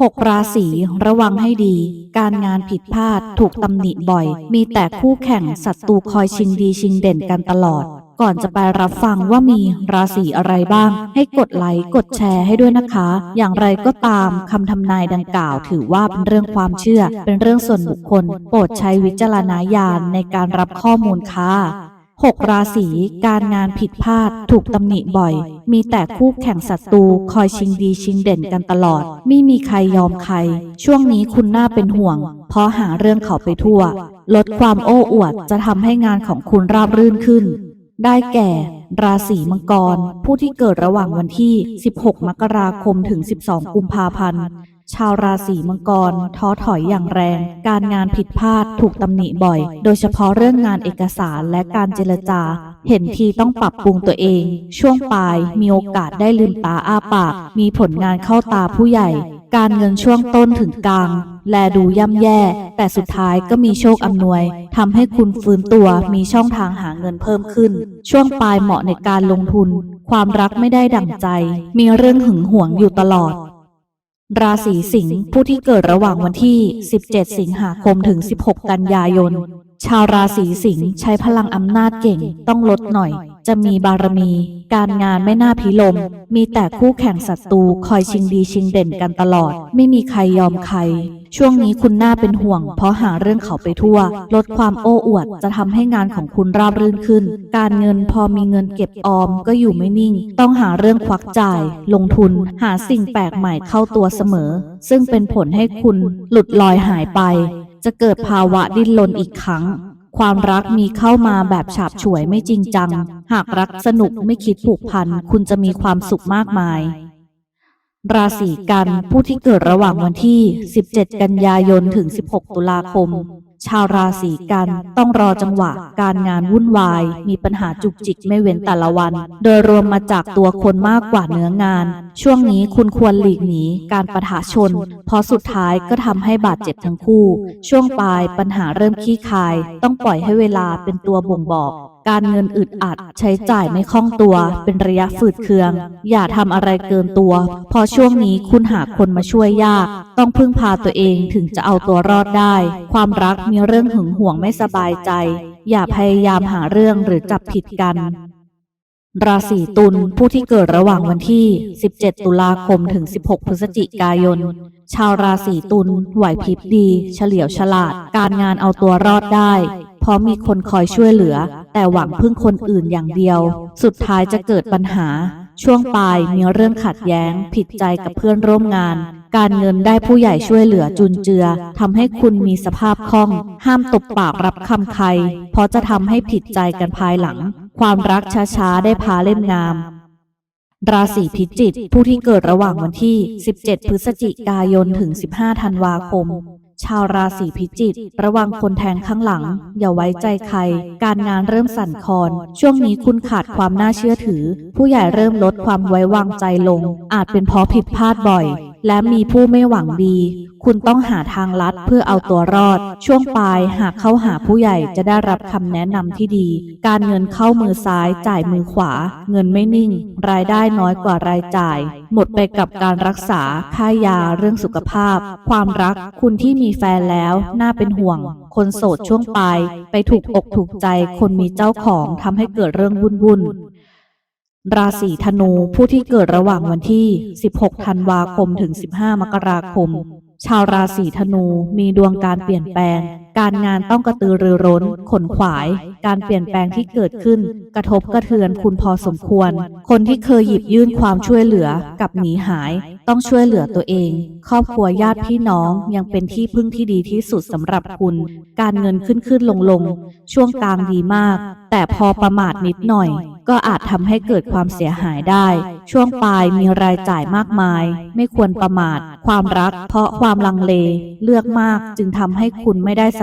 หกราศีระวังให้ดี การงานผิดพลาดถูกตำหนิบ่อย มีแต่คู่แข่งศัตรูคอยชิงดีชิงเด่นกันตลอด ก่อนจะไปรับฟังว่ามีราศีอะไรบ้าง ให้กดไลค์กดแชร์ให้ด้วยนะคะ อย่างไรก็ตามคำทำนายดังกล่าว ถือว่าเป็นเรื่องความเชื่อ เป็นเรื่องส่วนบุคคล โปรดใช้วิจารณญาณในการรับข้อมูลค่ะ หกราศีการงานผิดพลาดถูกตำหนิบ่อย มีแต่คู่แข่งศัตรูคอยชิงดีชิงเด่นกันตลอด ไม่มีใครยอมใคร ช่วงนี้คุณน่าเป็นห่วง เพราะหาเรื่องเขาไปทั่ว ลดความโอ้อวดจะทำให้งานของคุณราบรื่นขึ้น ได้แก่ ราศีมังกร ผู้ที่เกิดระหว่างวันที่ 16 มกราคมถึง 12 กุมภาพันธ์ ชาวราศีมังกร ท้อถอยอย่างแรง การงานผิดพลาดถูกตำหนิบ่อย โดยเฉพาะเรื่องงานเอกสารและการเจรจา เห็นทีต้องปรับปรุงตัวเอง ช่วงปลายมีโอกาสได้ลืมตาอ้าปาก มีผลงานเข้าตาผู้ใหญ่ การเงินช่วงต้นถึงกลาง แลดูย่ำแย่ แต่สุดท้ายก็มีโชคอำนวยทำให้คุณฟื้นตัวมีช่องทางหาเงินเพิ่มขึ้น ช่วงปลายเหมาะในการลงทุน ความรักไม่ได้ดั่งใจ มีเรื่องหึงหวงอยู่ตลอด ราศีสิงห์ผู้ที่เกิดระหว่างวันที่ 17 สิงหาคมถึง 16 กันยายน ชาวราศีสิงห์ใช้พลังอำนาจเก่งต้องลดหน่อย จะมีบารมี การงานไม่น่าพิลม มีแต่คู่แข่งศัตรูคอยชิงดีชิงเด่นกันตลอด ไม่มีใครยอมใคร ช่วงนี้คุณน่าเป็นห่วง เพราะหาเรื่องเขาไปทั่ว ลดความโอ้อวดจะทำให้งานของคุณราบรื่นขึ้น การเงินพอมีเงินเก็บออมก็อยู่ไม่นิ่ง ต้องหาเรื่องควักจ่าย ลงทุน หาสิ่งแปลกใหม่เข้าตัวเสมอ ซึ่งเป็นผลให้คุณหลุดลอยหายไป จะเกิดภาวะดิ้นรนอีกครั้ง ความรักมีเข้ามาแบบฉาบฉวยไม่จริงจัง หากรักสนุกไม่คิดผูกพัน คุณจะมีความสุขมากมาย ราศีกันผู้ที่เกิดระหว่างวันที่ 17 กันยายนถึง 16 ตุลาคม ชาวราศีกันต้องรอจังหวะการงานวุ่นวาย มีปัญหาจุกจิกไม่เว้นแต่ละวัน โดยรวมมาจากตัวคนมากกว่าเนื้องาน ช่วงนี้คุณควรหลีกหนีการประทะชน เพราะสุดท้ายก็ทำให้บาดเจ็บทั้งคู่ ช่วงปลายปัญหาเริ่มขี้คาย ต้องปล่อยให้เวลาเป็นตัวบ่งบอก การเงินอึดอัด ใช้จ่ายไม่คล่องตัว เป็นระยะฝืดเคือง อย่าทำอะไรเกินตัวพราะช่วงนี้คุณหาคนมาช่วยยาก ต้องพึ่งพาตัวเองถึงจะเอาตัวรอดได้ ความรักมีเรื่องหึงหวงไม่สบายใจ อย่าพยายามหาเรื่องหรือจับผิดกันราศีตุลผู้ที่เกิดระหว่างวันที่ 17 ตุลาคมถึง 16 พฤศจิกายน ชาวราศีตุลไหวพริบดี เฉลียวฉลาด การงานเอาตัวรอดได้ เพราะมีคนคอยช่วยเหลือ แต่หวังพึ่งคนอื่นอย่างเดียว สุดท้ายจะเกิดปัญหา ช่วงปลายมีเรื่องขัดแย้ง ผิดใจกับเพื่อนร่วมงาน การเงินได้ผู้ใหญ่ช่วยเหลือจุนเจือทำให้คุณมีสภาพคล่อง ห้ามตบปากรับคำใคร เพราะจะทำให้ผิดใจกันภายหลัง ความรักช้าๆได้พาเล่มงามราศีพิจิกผู้ที่เกิดระหว่างวันที่ 17 พฤศจิกายน ถึง 15 ธันวาคม ชาวราศีพิจิกระวังคนแทงข้างหลัง อย่าไว้ใจใคร การงานเริ่มสั่นคลอน ช่วงนี้คุณขาดความน่าเชื่อถือ ผู้ใหญ่เริ่มลดความไว้วางใจลง อาจเป็นเพราะผิดพลาดบ่อย และมีผู้ไม่หวังดี คุณต้องหาทางลัดเพื่อเอาตัวรอด ช่วงปลายหากเข้าหาผู้ใหญ่จะได้รับคำแนะนำที่ดี การเงินเข้ามือซ้ายจ่ายมือขวา เงินไม่นิ่ง รายได้น้อยกว่ารายจ่าย หมดไปกับการรักษาค่ายาเรื่องสุขภาพ ความรักคุณที่มีแฟนแล้ว น่าเป็นห่วง คนโสดช่วงปลายไปถูกอกถูกใจคนมีเจ้าของทำให้เกิดเรื่องวุ่นๆ ราศีธนูผู้ที่เกิดระหว่างวันที่ 16 ธันวาคมถึง 15 มกราคม ชาวราศีธนูมีดวงการเปลี่ยนแปลง การงานต้องกระตือรือร้น ขนขวาย การเปลี่ยนแปลงที่เกิดขึ้น กระทบกระเทือนคุณพอสมควร คนที่เคยหยิบยื่นความช่วยเหลือกับหนีหาย ต้องช่วยเหลือตัวเอง ครอบครัวญาติพี่น้องยังเป็นที่พึ่งที่ดีที่สุดสำหรับคุณ การเงินขึ้นขึ้นลงลงช่วงกลางดีมาก แต่พอประมาทนิดหน่อย ก็อาจทำให้เกิดความเสียหายได้ ช่วงปลายมีรายจ่ายมากมาย ไม่ควรประมาท ความรัก เพราะความลังเล เลือกมากจึงทำให้คุณไม่ได้ส